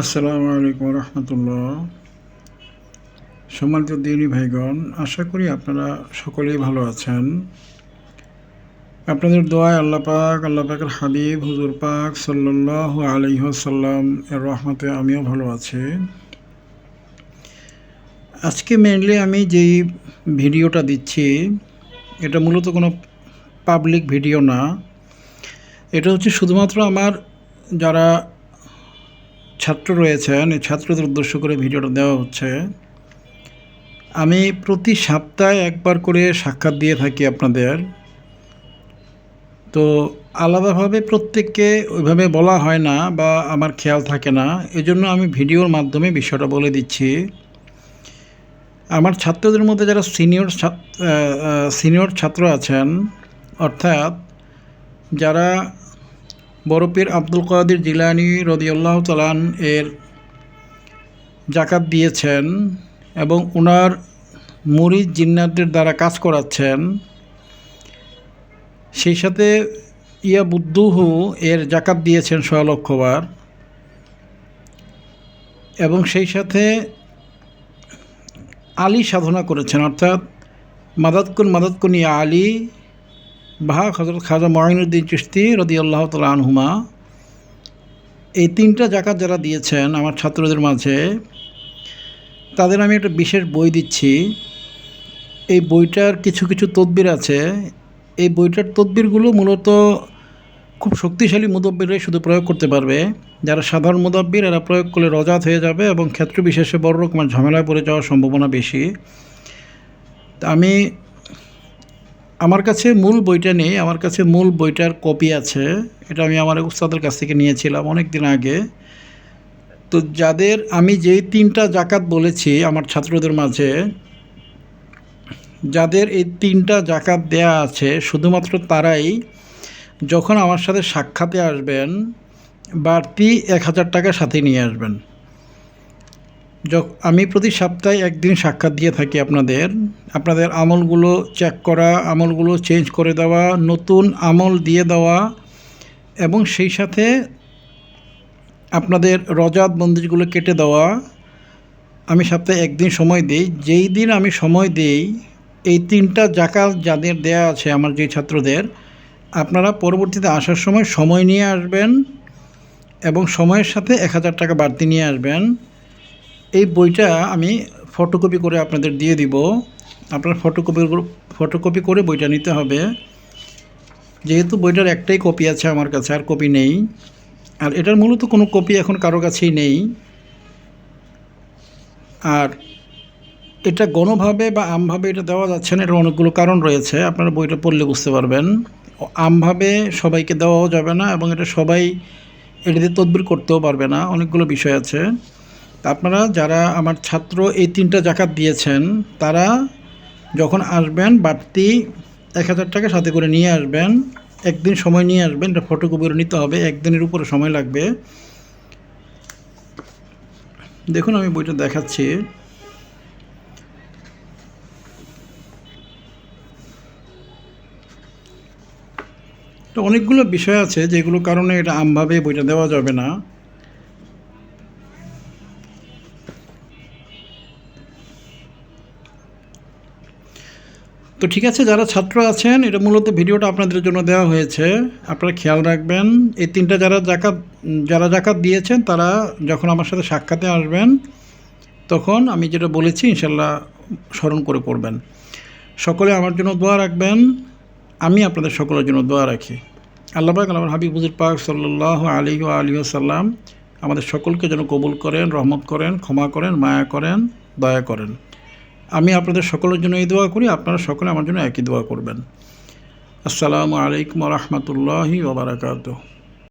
আসসালামু আলাইকুম রহমতুল্লাহ। সম্মানিত দিনী ভাইগণ, আশা করি আপনারা সকলেই ভালো আছেন। আপনাদের দোয়ায় আল্লাহ পাক, আল্লাহ পাকের হাবিব, হুজুর পাক সাল্লাহ আলহিহাসাল্লাম এর রহমতে আমিও ভালো আছি। আজকে মেনলি আমি যেই ভিডিওটা দিচ্ছি, এটা মূলত কোনো পাবলিক ভিডিও না। এটা হচ্ছে শুধুমাত্র আমার যারা ছাত্র রয়েছেন এই ছাত্রদের উদ্দেশ্য করে ভিডিওটা দেওয়া হচ্ছে। আমি প্রতি সপ্তাহে একবার করে সাক্ষাৎ দিয়ে থাকি আপনাদের। তো আলাদাভাবে প্রত্যেককে ওইভাবে বলা হয় না বা আমার খেয়াল থাকে না, এজন্য আমি ভিডিওর মাধ্যমে বিষয়টা বলে দিচ্ছি। আমার ছাত্রদের মধ্যে যারা সিনিয়র সিনিয়র ছাত্র আছেন, অর্থাৎ যারা বরফের আব্দুল কাদির জিলানি রদিউল্লাহ তালান এর জাকাত দিয়েছেন এবং ওনার মুরিদ জিন্নাতদের দ্বারা কাজ করাচ্ছেন। সেই সাথে ইয়া বুদ্ধুহু এর জাকাত দিয়েছেন লক্ষবার এবং সেই সাথে আলী সাধনা করেছেন, অর্থাৎ মাদাতকুন মাদাতকুন ইয়া আলী বাহা হজরত খাজা মহিনুদ্দিন চিস্তি রদি আল্লাহ তালা আনহুমা, এই তিনটা জাকাত যারা দিয়েছেন আমার ছাত্রদের মাঝে, তাদের আমি একটা বিশেষ বই দিচ্ছি। এই বইটার কিছু কিছু তদবির আছে। এই বইটার তদবিরগুলো মূলত খুব শক্তিশালী মুদব্বিরাই শুধু প্রয়োগ করতে পারবে। যারা সাধারণ মুদব্বির, এরা প্রয়োগ করলে রজাত হয়ে যাবে এবং ক্ষেত্র বিশেষে বড় রকমের ঝামেলায় পড়ে যাওয়ার সম্ভাবনা বেশি। আমি আমার কাছে মূল বইটা নেই, আমার কাছে মূল বইটার কপি আছে, এটা আমি আমার উস্তাদের কাছ থেকে নিয়েছিলাম অনেক দিন আগে। তো যাদের আমি যেই তিনটা জাকাত বলেছি আমার ছাত্রদের মাঝে, যাদের এই তিনটা জাকাত দেয়া আছে, শুধুমাত্র তারাই যখন আমার সাথে সাক্ষাতে আসবেন, বাড়তি এক হাজার টাকা সাথে নিয়ে আসবেন। আমি প্রতি সপ্তাহে একদিন সাক্ষাৎ দিয়ে থাকি আপনাদের। আপনাদের আমলগুলো চেক করা, আমলগুলো চেঞ্জ করে দেওয়া, নতুন আমল দিয়ে দেওয়া এবং সেই সাথে আপনাদের রজাত বন্দিজগুলো কেটে দেওয়া। আমি সপ্তাহে একদিন সময় দিই। যেই দিন আমি সময় দিই, এই তিনটা জাকাত যাদের দেয়া আছে আমার যে ছাত্রদের, আপনারা পরবর্তীতে আসার সময় সময় নিয়ে আসবেন এবং সময়ের সাথে এক হাজার টাকা বাড়তি নিয়ে আসবেন। এই বইটা আমি ফটোকপি করে আপনাদের দিয়ে দিব। আপনার ফটোকপি ফটোকপি করে বইটা নিতে হবে। যেহেতু বইটার একটাই কপি আছে আমার কাছে, আর কপি নেই। আর এটার মূলত কোনো কপি এখন কারও কাছেই নেই। আর এটা গণভাবে বা আমভাবে এটা দেওয়া যাচ্ছে না, এটার অনেকগুলো কারণ রয়েছে। আপনারা বইটা পড়লে বুঝতে পারবেন। আমভাবে সবাইকে দেওয়াও যাবে না এবং এটা সবাই এটাতে তদবির করতেও পারবে না। অনেকগুলো বিষয় আছে। আপনারা যারা আমার ছাত্র এই তিনটা জাকাত দিয়েছেন, তারা যখন আসবেন, বাড়তি এক হাজার টাকা সাথে করে নিয়ে আসবেন, একদিন সময় নিয়ে আসবেন, এটা ফটোকপিও নিতে হবে, একদিনের উপরে সময় লাগবে। দেখুন আমি বইটা দেখাচ্ছি। তো অনেকগুলো বিষয় আছে যেগুলো কারণে এটা আমভাবে বইটা দেওয়া যাবে না। তো ঠিক আছে, যারা ছাত্র আছেন, এটা মূলত ভিডিওটা আপনাদের জন্য দেওয়া হয়েছে। আপনারা খেয়াল রাখবেন, এই তিনটা যারা জাকাত যারা জাকাত দিয়েছেন, তারা যখন আমার সাথে সাক্ষাতে আসবেন, তখন আমি যেটা বলেছি ইনশাল্লাহ স্মরণ করে পড়বেন। সকলে আমার জন্য দোয়া রাখবেন, আমি আপনাদের সকলের জন্য দোয়া রাখি। আল্লাহ পাক আল্লাহ হাবিব হুজুর পাক সাল্লাহ আলী আলী সাল্লাম আমাদের সকলকে যেন কবুল করেন, রহমত করেন, ক্ষমা করেন, মায়া করেন, দয়া করেন। আমি আপনাদের সকলের জন্য এই দোয়া করি, আপনারা সকলে আমার জন্য একই দোয়া করবেন। আসসালামু আলাইকুম রহমতুল্লাহি ওবরাকাতু